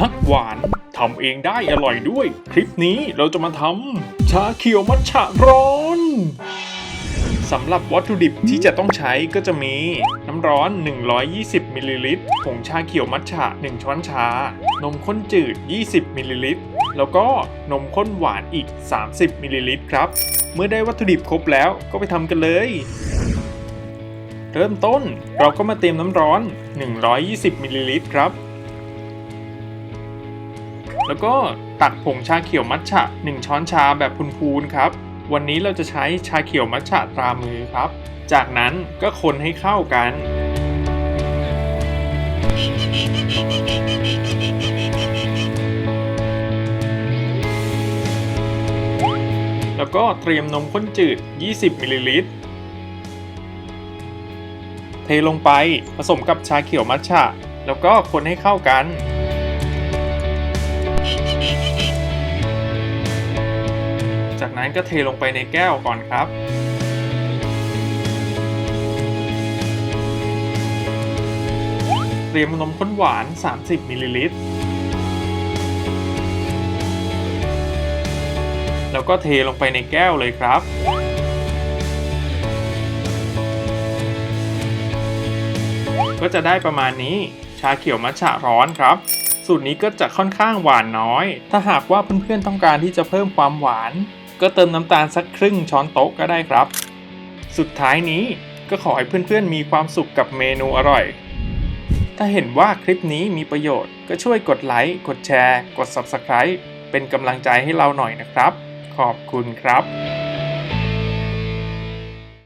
ฮักหวานทำเองได้อร่อยด้วย คลิปนี้เราจะมาทำชาเขียวมัทฉะร้อนสำหรับวัตถุดิบที่จะต้องใช้ก็จะมีน้ำร้อน 120 มิลลิลิตร ผงชาเขียวมัทฉะ 1 ช้อนชา นมข้นจืด 20 มิลลิลิตร แล้วก็นมข้นหวานอีก 30 มิลลิลิตรครับ เมื่อได้วัตถุดิบครบแล้วก็ไปทำกันเลย เริ่มต้นเราก็มาเตรียมน้ำร้อน 120 มิลลิลิตรครับ แล้วก็ตักผงชาเขียวมัทฉะ 1 ช้อนชาแบบพูนๆครับ วันนี้เราจะใช้ชาเขียวมัทฉะตรามือครับ จากนั้นก็คนให้เข้ากัน แล้วก็เตรียมนมข้นจืด 20 มิลลิลิตร เทลงไปผสมกับชาเขียวมัทฉะ แล้วก็คนให้เข้ากัน นั้นก็เทลงไปในแก้วก่อนครับ เตรียมนมข้นหวาน 30 มิลลิลิตร แล้วก็เทลงไปในแก้วเลยครับก็จะได้ประมาณนี้ชาเขียวมัทฉะร้อนครับ สูตรนี้ก็จะค่อนข้างหวานน้อย ถ้าหากว่าเพื่อนๆต้องการที่จะเพิ่มความหวาน ก็เติมน้ำตาลสักครึ่งช้อนโต๊ะก็ได้ครับ สุดท้ายนี้ก็ขอให้เพื่อนๆมีความสุขกับเมนูอร่อย ถ้าเห็นว่าคลิปนี้มีประโยชน์ก็ช่วยกดไลค์ กดแชร์ กด Subscribe เป็นกำลังใจให้เราหน่อยนะครับ ขอบคุณครับ